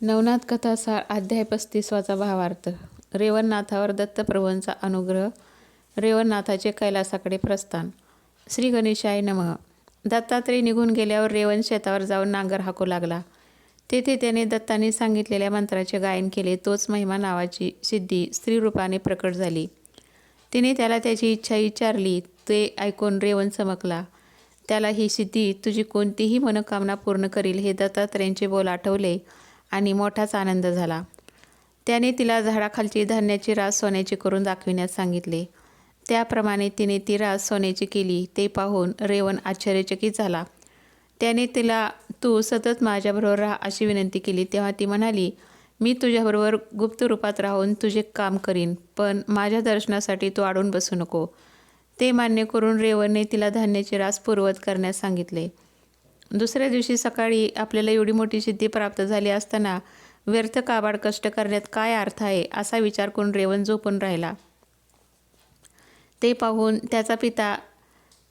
नवनाथ कथासार अध्याय पस्तीसवाचा भावार्थ. रेवणनाथावर दत्तप्रभूंचा अनुग्रह रेवणनाथाचे कैलासाकडे प्रस्थान. श्री गणेशाय नमः. दत्तात्रय निघून गेल्यावर रेवण शेतावर जाऊन नांगर हाकू लागला. तेथे त्याने दत्ताने सांगितलेल्या मंत्राचे गायन केले. तोच महिमा नावाची सिद्धी स्त्रीरूपाने प्रकट झाली. तिने त्याला त्याची इच्छा विचारली. ते ऐकून रेवण चमकला. त्याला ही सिद्धी तुझी कोणतीही मनोकामना पूर्ण करील हे दत्तात्रयांचे बोल आठवले. आणि मोठाच आनंद झाला. त्याने तिला झाडाखालची धान्याची रास सोन्याची करून दाखविण्यास सांगितले. त्याप्रमाणे तिने ती रास सोन्याची केली ते पाहून रेवण आश्चर्यचकित झाला. त्याने तिला तू सतत माझ्याबरोबर राहा अशी विनंती केली. तेव्हा ती म्हणाली मी तुझ्याबरोबर गुप्त रूपात राहून तुझे काम करीन पण माझ्या दर्शनासाठी तू अडून बसू नको. ते मान्य करून रेवणने तिला धान्याची रास पूर्वत करण्यास सांगितले. दुसऱ्या दिवशी सकाळी आपल्याला एवढी मोठी सिद्धी प्राप्त झाली असताना व्यर्थ काबाड कष्ट करण्यात काय अर्थ आहे असा विचार करून रेवण झोपून राहिला. ते पाहून त्याचा पिता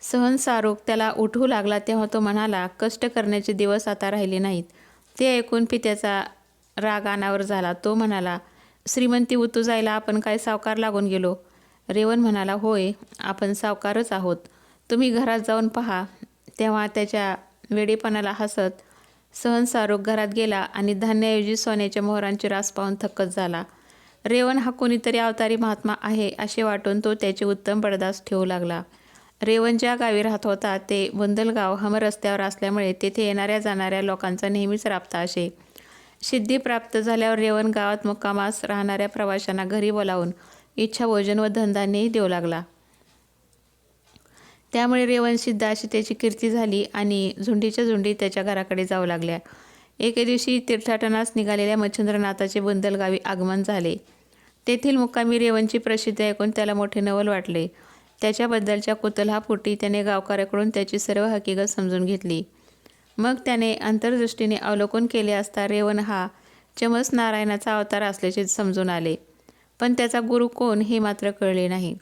सहनसारोग त्याला उठू लागला तेव्हा तो म्हणाला कष्ट करण्याचे दिवस आता राहिले नाहीत. ते ऐकून पित्याचा राग अनावर झाला. तो म्हणाला श्रीमंती उतू जायला आपण काय सावकार लागून गेलो? रेवण म्हणाला होय आपण सावकारच आहोत. तुम्ही घरात जाऊन पहा. तेव्हा त्याच्या वेडेपणाला हसत सहनसारोग घरात गेला आणि धान्याऐवजी सोन्याच्या मोहरांची रास पाहून थक्कच झाला. रेवण हा कोणीतरी अवतारी महात्मा आहे असे वाटून तो त्याचे उत्तम पडदास ठेवू लागला. रेवण ज्या गावी राहत होता ते बुंदलगाव हम रस्त्यावर असल्यामुळे तेथे येणाऱ्या जाणाऱ्या लोकांचा नेहमीच राबता असे. सिद्धी प्राप्त झाल्यावर रेवण गावात मुक्कामास राहणाऱ्या प्रवाशांना घरी बोलावून इच्छा भोजन व धनधान्यही देऊ लागला. त्यामुळे रेवण अशी त्याची कीर्ती झाली आणि झुंडीच्या झुंडी त्याच्या घराकडे जाऊ लागल्या. एके दिवशी तीर्थाटनास निघालेल्या मच्छिंद्रनाथाचे बुंदलगावी आगमन झाले. तेथील मुक्कामी रेवणची प्रसिद्धी ऐकून त्याला मोठे नवल वाटले. त्याच्याबद्दलच्या कुतलहापोटी त्याने गावकऱ्याकडून त्याची सर्व हकीकत समजून घेतली. मग त्याने अंतर्दृष्टीने अवलोकन केले असता रेवण हा चमस नारायणाचा अवतार असल्याचे समजून आले. पण त्याचा गुरु कोण हे मात्र कळले नाही.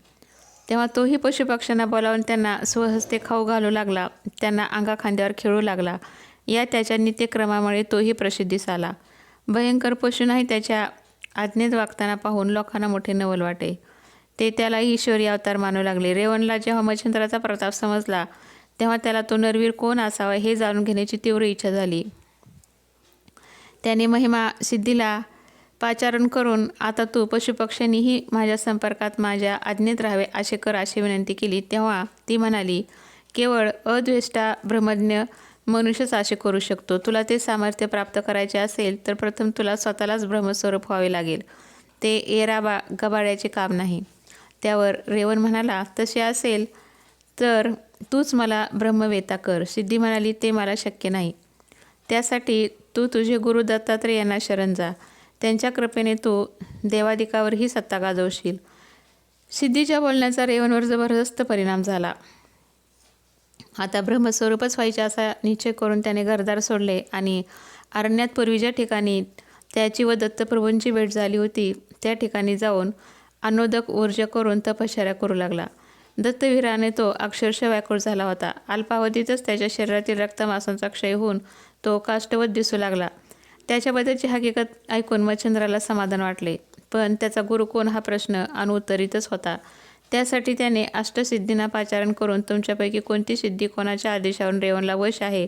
तेव्हा तोही पशुपक्ष्यांना बोलावून त्यांना स्वहस्ते खाऊ घालू लागला. त्यांना अंगा खांद्यावर खेळू लागला. या त्याच्या नित्यक्रमामुळे तोही प्रसिद्धीस आला भयंकर पशूंनाही त्याच्या आज्ञेत वागताना पाहून लोकांना मोठे नवल वाटे. ते त्याला ईश्वरी अवतार मानू लागले. रेवणला जेव्हा मच्छिंद्राचा प्रताप समजला तेव्हा त्याला तो नरवीर कोण असावा हे जाणून घेण्याची तीव्र इच्छा झाली. त्याने महिमा सिद्धीला पाचारण करून आता तू पशुपक्ष्यांनीही माझ्या संपर्कात माझ्या आज्ञेत राहावे असे कर अशी विनंती केली. तेव्हा ती म्हणाली केवळ अद्वेष्टा ब्रह्मज्ञ मनुष्यच असे करू शकतो. तुला ते सामर्थ्य प्राप्त करायचे असेल तर प्रथम तुला स्वतःलाच ब्रह्मस्वरूप व्हावे लागेल. ते एराबा गबाड्याचे काम नाही. त्यावर रेवण म्हणाला तसे असेल तर तूच मला ब्रह्मवेता कर. सिद्धी म्हणाली ते मला शक्य नाही. त्यासाठी तू तुझे गुरु दत्तात्रय यांना शरण जा. त्यांच्या कृपेने तू देवादिकावरही सत्ता गाजवशील. सिद्धीच्या बोलण्याचा रेवणवर जबरदस्त परिणाम झाला. आता ब्रह्मस्वरूपच व्हायचे असा निश्चय करून त्याने घरदार सोडले आणि अरण्यात पूर्वी ज्या ठिकाणी त्याची व दत्तप्रभूंची भेट झाली होती त्या ठिकाणी जाऊन अनोदक ऊर्जा करून तपश्चर्या करू लागला. दत्तवीराने तो अक्षरशः व्याकुळ झाला होता. अल्पावधीतच त्याच्या शरीरातील रक्तमासांचा क्षय होऊन तो काष्टवत दिसू लागला. त्याच्याबद्दलची हकीकत ऐकून मच्छिंद्राला समाधान वाटले. पण त्याचा गुरु कोण हा प्रश्न अनुत्तरितच होता. त्यासाठी त्याने अष्टसिद्धींना पाचारण करून तुमच्यापैकी कोणती सिद्धी कोणाच्या आदेशावरून रेवणला वश आहे?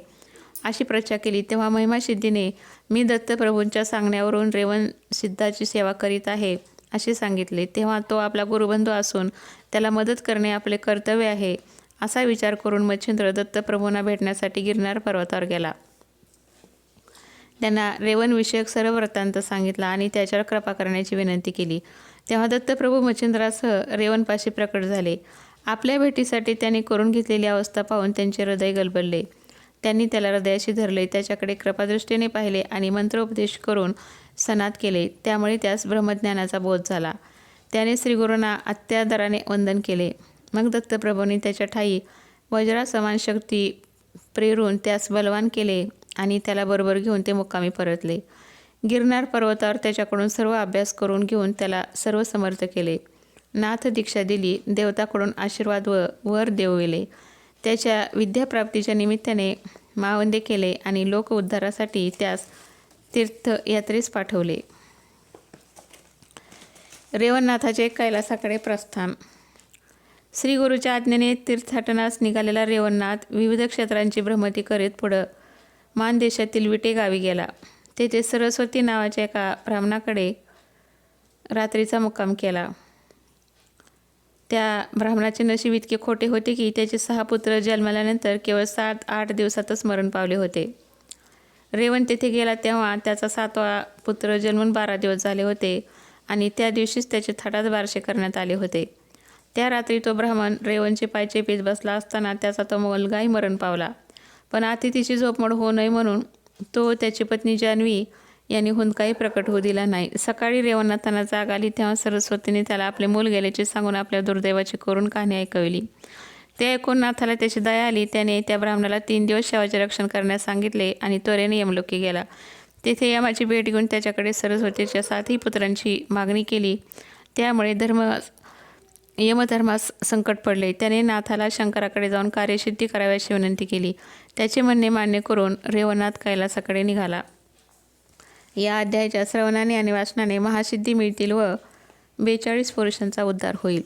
अशी प्रचा केली. तेव्हा महिमा सिद्धीने मी दत्तप्रभूंच्या सांगण्यावरून रेवण सिद्धाची सेवा करीत आहे असे सांगितले. तेव्हा तो आपला गुरुबंधू असून त्याला मदत करणे आपले कर्तव्य आहे असा विचार करून मच्छिंद्र दत्तप्रभूंना भेटण्यासाठी गिरनार पर्वतावर गेला. त्यांना रेवणविषयक सर्व वृत्तांत सांगितला आणि त्याच्यावर कृपा करण्याची विनंती केली. तेव्हा दत्तप्रभू मच्छिंद्रासह रेवणपाशी प्रकट झाले. आपल्या भेटीसाठी त्यांनी करून घेतलेली अवस्था पाहून त्यांचे हृदय गलबलले. त्यांनी त्याला हृदयाशी धरले त्याच्याकडे कृपादृष्टीने पाहिले आणि मंत्रोपदेश करून सनात केले. त्यामुळे त्यास ब्रह्मज्ञानाचा बोध झाला. त्याने श्रीगुरूंना अत्यादराने वंदन केले. मग दत्तप्रभूंनी त्याच्या ठाई वज्रासमान शक्ती प्रेरून त्यास बलवान केले. आणि त्याला बरोबर घेऊन ते मुक्कामी परतले. गिरनार पर्वतावर त्याच्याकडून सर्व अभ्यास करून घेऊन त्याला सर्व समर्थ केले. नाथ दीक्षा दिली देवताकडून आशीर्वाद व वर देवविले त्याच्या विद्याप्राप्तीच्या निमित्ताने मावंदे केले आणि लोक उद्धारासाठी त्यास तीर्थयात्रेस पाठवले. रेवणनाथाचे कैलासाकडे प्रस्थान. श्री गुरुच्या आज्ञेने तीर्थाटनास निघालेला रेवणनाथ विविध क्षेत्रांची भ्रमती करीत पुढं मानदेशातील विटे गावी गेला. तेथे सरस्वती नावाच्या एका ब्राह्मणाकडे रात्रीचा मुक्काम केला. त्या ब्राह्मणाचे नशीब इतके खोटे होते की त्याचे सहा पुत्र जन्मल्यानंतर केवळ सात आठ दिवसातच मरण पावले होते. रेवण तेथे गेला तेव्हा त्याचा सातवा पुत्र जन्मून बारा दिवस झाले होते आणि त्या दिवशीच त्याचे थाटात बारसे करण्यात आले होते. त्या रात्री तो ब्राह्मण रेवणचे पाय चेपीत बसला असताना त्याचा तो मुलगाही मरण पावला. पण अतिथीची झोपमोड होऊ नये म्हणून तो त्याची पत्नी जान्हवी यांनी हुंदकाही प्रकट होऊ दिला नाही. सकाळी रेवणनाथांना जाग आली तेव्हा सरस्वतीने त्याला आपले मूल गेल्याचे सांगून आपल्या दुर्दैवाची करून कहाणी ऐकवली. ते ऐकून नाथाला त्याची दया आली. त्याने त्या ब्राह्मणाला तीन दिवस शवाचे रक्षण करण्यास सांगितले आणि त्वरेने यमलोकी गेला. तेथे यमाची भेट घेऊन त्याच्याकडे सरस्वतीच्या सातही पुत्रांची मागणी केली. त्यामुळे धर्म यमधर्मास संकट पडले. त्याने नाथाला शंकराकडे जाऊन कार्यसिद्धी कराव्याची विनंती केली. त्याचे म्हणणे मान्य करून रेवनाथ कैलासाकडे निघाला. या अध्यायाच्या श्रवणाने आणि वाचनाने महासिद्धी मिळतील व बेचाळीस पुरुषांचा उद्धार होईल.